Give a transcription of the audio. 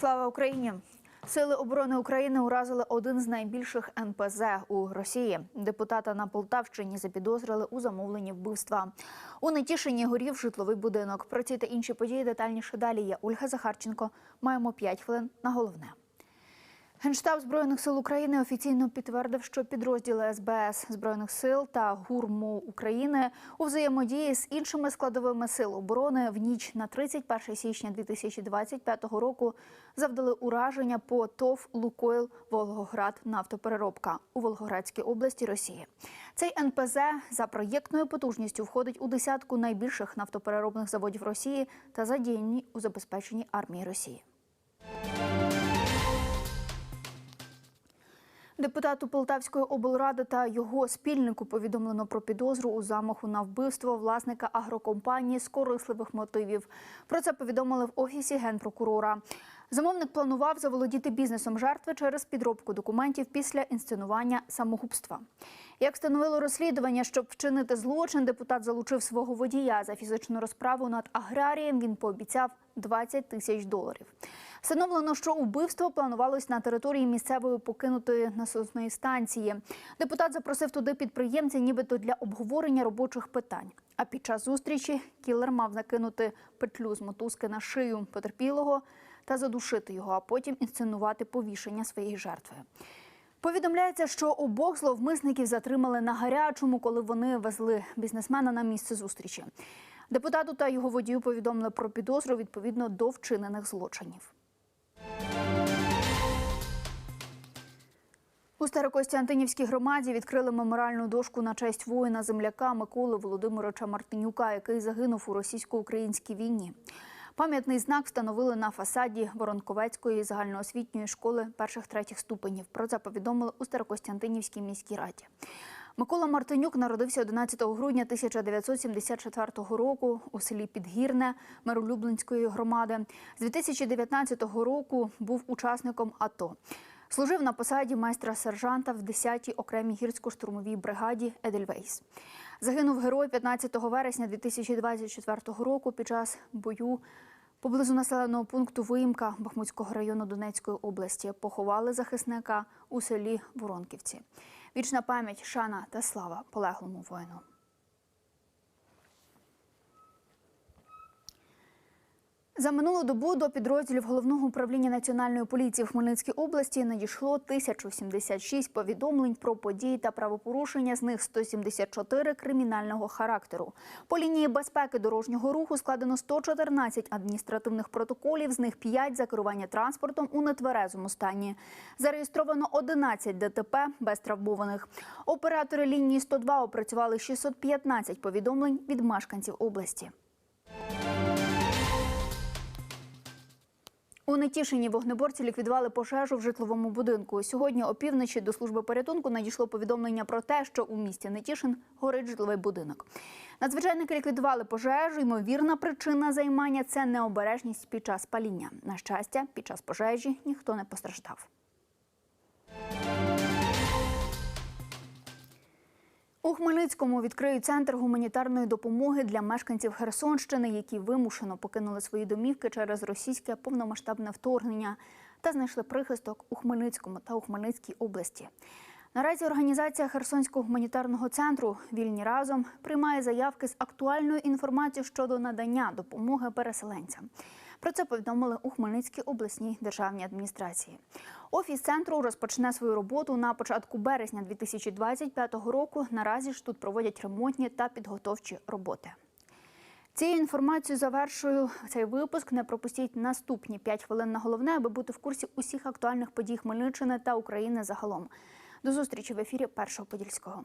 Слава Україні! Сили оборони України уразили один з найбільших НПЗ у Росії. Депутата на Полтавщині запідозрили у замовленні вбивства. У Нетішині горів житловий будинок. Про ці та інші події детальніше далі. Я Ольга Захарченко. Маємо 5 хвилин на головне. Генштаб збройних сил України офіційно підтвердив, що підрозділи СБС збройних сил та ГУРМУ України у взаємодії з іншими складовими сил оборони в ніч на 31 січня 2025 року завдали ураження по ТОВ Лукойл Волгоград нафтопереробка у Волгоградській області Росії. Цей НПЗ за проєктною потужністю входить у десятку найбільших нафтопереробних заводів Росії та задіяні у забезпеченні армії Росії. Депутату Полтавської облради та його спільнику повідомлено про підозру у замаху на вбивство власника агрокомпанії з корисливих мотивів. Про це повідомили в офісі генпрокурора. Замовник планував заволодіти бізнесом жертви через підробку документів після інсценування самогубства. Як встановило розслідування, щоб вчинити злочин, депутат залучив свого водія за фізичну розправу над аграрієм. Він пообіцяв 20 тисяч доларів. Встановлено, що убивство планувалось на території місцевої покинутої насосної станції. Депутат запросив туди підприємця, нібито для обговорення робочих питань. А під час зустрічі кілер мав накинути петлю з мотузки на шию потерпілого та задушити його, а потім інсценувати повішення своєї жертви. Повідомляється, що обох зловмисників затримали на гарячому, коли вони везли бізнесмена на місце зустрічі. Депутату та його водію повідомили про підозру відповідно до вчинених злочинів. У Старокостянтинівській громаді відкрили меморіальну дошку на честь воїна земляка Миколи Володимировича Мартинюка, який загинув у російсько-українській війні. Пам'ятний знак встановили на фасаді Воронковецької загальноосвітньої школи перших третіх ступенів. Про це повідомили у Старокостянтинівській міській раді. Микола Мартинюк народився 11 грудня 1974 року у селі Підгірне Миролюбленської громади. З 2019 року був учасником АТО. Служив на посаді майстра сержанта в 10-й окремій гірсько-штурмовій бригаді Едельвейс. Загинув герой 15 вересня 2024 року під час бою поблизу населеного пункту Виїмка Бахмутського району Донецької області. Поховали захисника у селі Воронківці. Вічна пам'ять, шана та слава полеглому воїну. За минулу добу до підрозділів головного управління національної поліції в Хмельницькій області надійшло 1076 повідомлень про події та правопорушення. З них 174 кримінального характеру. По лінії безпеки дорожнього руху складено 114 адміністративних протоколів. З них 5 за керування транспортом у нетверезому стані. Зареєстровано 11 ДТП без травмованих. Оператори лінії 102 опрацювали 615 повідомлень від мешканців області. У Нетішині вогнеборці ліквідували пожежу в житловому будинку. Сьогодні опівночі до служби порятунку надійшло повідомлення про те, що у місті Нетішин горить житловий будинок. Надзвичайники ліквідували пожежу. Ймовірна причина займання це необережність під час паління. На щастя, під час пожежі ніхто не постраждав. У Хмельницькому відкриють центр гуманітарної допомоги для мешканців Херсонщини, які вимушено покинули свої домівки через російське повномасштабне вторгнення та знайшли прихисток у Хмельницькому та у Хмельницькій області. Наразі організація Херсонського гуманітарного центру Вільні разом приймає заявки з актуальною інформацією щодо надання допомоги переселенцям. Про це повідомили у Хмельницькій обласній державній адміністрації. Офіс центру розпочне свою роботу на початку березня 2025 року. Наразі ж тут проводять ремонтні та підготовчі роботи. Цією інформацією завершую цей випуск. Не пропустіть наступні 5 хвилин на головне, аби бути в курсі усіх актуальних подій Хмельниччини та України загалом. До зустрічі в ефірі Першого Подільського.